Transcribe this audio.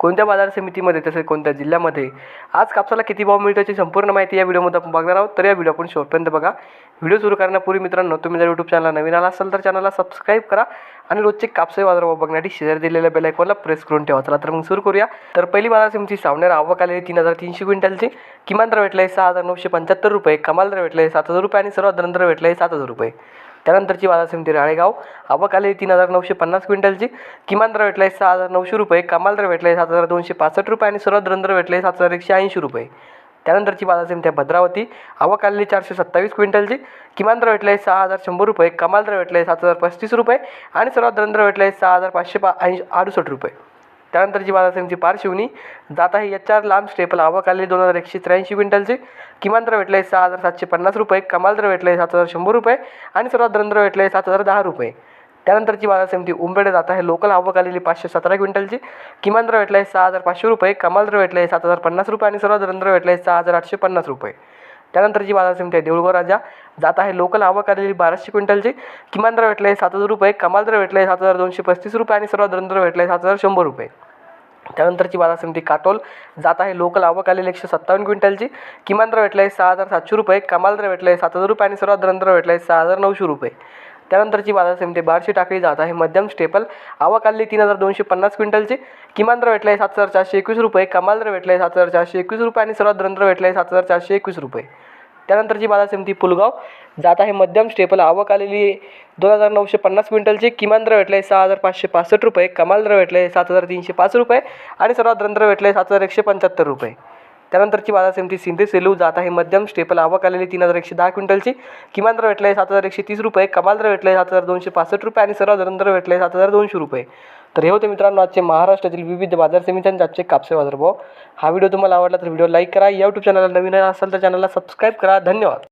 कोणत्या बाजार समितीमध्ये तसेच कोणत्या जिल्ह्यामध्ये? आज कापसाला किती भाव मिळतो याची संपूर्ण माहिती या व्हिडिओमध्ये आपण बघणार आहोत. तर या व्हिडिओ आपण शेवटपर्यंत बघा. व्हिडिओ सुरू करण्यापूर्वी मित्रांनो तुम्ही जर यूट्यूब चॅनलला नवीन आला असाल तर चॅनलला सबस्क्राईब करा आणि रोजचे कापसे बाजारभाव बघण्यासाठी शेअर दिलेल्या बेल आयकॉनला प्रेस करून ठेवा. चला तर मग सुरू करूया. तर पहिली बाजार समिती सावनेर आवक आलेली तीन हजार तीनशे क्विंटलची. किमान दर भेटला आहे सहा हजार नऊशे पंच्याहत्तर रुपये कमाल दर भेटला आहे सात हजार रुपये आणि सर्वात दर दर भेटला आहे सात हजार रुपये. त्यानंतरची बाजार समिती राळेगाव. आवक आलेली तीन हजार नऊशे पन्नास क्विंटलची. किमान दर भेटला आहे सहा हजार नऊशे रुपये. कमाल दर भेटला आहे सात हजार दोनशे पासष्ट रुपये आणि सर्वात दर भेटला भेटले आहे सात हजार एकशे ऐंशी रुपये. त्यानंतरची बाजार समिती आहे भद्रावती. आवक आलेली चारशे सत्तावीस क्विंटलची. किमान दर भेटला आहे सहा हजार शंभर रुपये. कमाल दर भेटला आहे सात हजार पस्तीस रुपये आणि सर्वात दर भेटला आहे सहा हजार पाचशे पा ऐंशी अडुसष्ट रुपये. त्यानंतरची बाजार समिती पारशिवनी जात आहे एच आर लांब स्टेपल आवक दोन हजार एकशे त्र्याऐंशी क्विंटलची. किमान दर भेटला आहे सहा हजार सातशे पन्नास रुपये कमाल दर भेटले आहे सात हजार शंभर रुपये आणि सर्वात दर भेटलं आहे सात हजार दहा रुपये. त्यानंतरची बाजार समिती उंबेडे जात आहे. लोकल आवक आलेली पाचशे सतरा क्विंटलची. किमान दर भेटला आहे सहा हजार पाचशे रुपये कमाल दर भेटला आहे सात हजार पन्नास रुपये आणि सर्वात दर भेटलं भेटला आहे सहा हजार आठशे पन्नास रुपये. त्यानंतरची बाजार समिती आहे देऊळगाव राजा जात आहे लोकल आवक आलेली बाराशे क्विंटलची. किमान दर भेटला आहे सात हजार रुपये कमाल दर भेटला आहे सात हजार दोनशे पस्तीस रुपये आणि सर्वात दर दर भेटला आहे सात हजार शंभर रुपये. त्यानंतरची बाजार समिती काटोल जात आहे लोकल आवक आलेली एकशे सत्तावन्न क्विंटलची. किमान दर भेटला आहे सहा हजार सातशे रुपये कमाल दर भेटला आहे सात हजार रुपये आणि सर्वात दर भेटलं भेटला आहे सहा हजार नऊशे रुपये. त्यानंतरची बाजार समिती बारशे टाकळी जात आहे मध्यम स्टेपल आवक आलेली तीन हजार दोनशे पन्नास क्विंटलची. किमान दर भेटला आहे सात हजार चारशे एकवीस रुपये कमाल दर भेटला आहे सात हजार चारशे एकवीस रुपये आणि सर्वात दर दर भेटला आहे सात हजार चारशे एकवीस रुपये. त्यानंतरची बाजार समिती पुलगाव. जात आहे मध्यम स्टेपल. आवक आलेली दोन हजार नऊशे पन्नास क्विंटलची किमान दर भेटले आहे. सहा हजार पाचशे पासष्ट रुपये. कमाल दर भेटले आहे. सात हजार तीनशे पाच रुपये. आणि सर्वात दर भेटले आहे. सात हजार एकशे पंच्याहत्तर रुपये. त्यानंतरची बाजार समिती सिंधी सेलू जात आहे. मध्यम स्टेपल आवक आलेली तीन हजार एकशे दहा क्विंटलची. किमान दर भेटला आहे सात हजार एकशे तीस रुपये. कमाल दर भेटला आहे सात हजार दोनशे पासष्ट रुपये आणि सर्व दर दर भेटला आहे सात हजार दोनशे रुपये. तर हे होते मित्रांनो आजचे महाराष्ट्रातील विविध बाजार समित्यांचे आजचे कापसे बाजारभाव हा व्हिडिओ तुम्हाला आवडला तर व्हिडिओ लाईक करा. या यूट्यूब चॅनलला नवीन असाल तर चॅनलला सबस्क्राईब करा. धन्यवाद.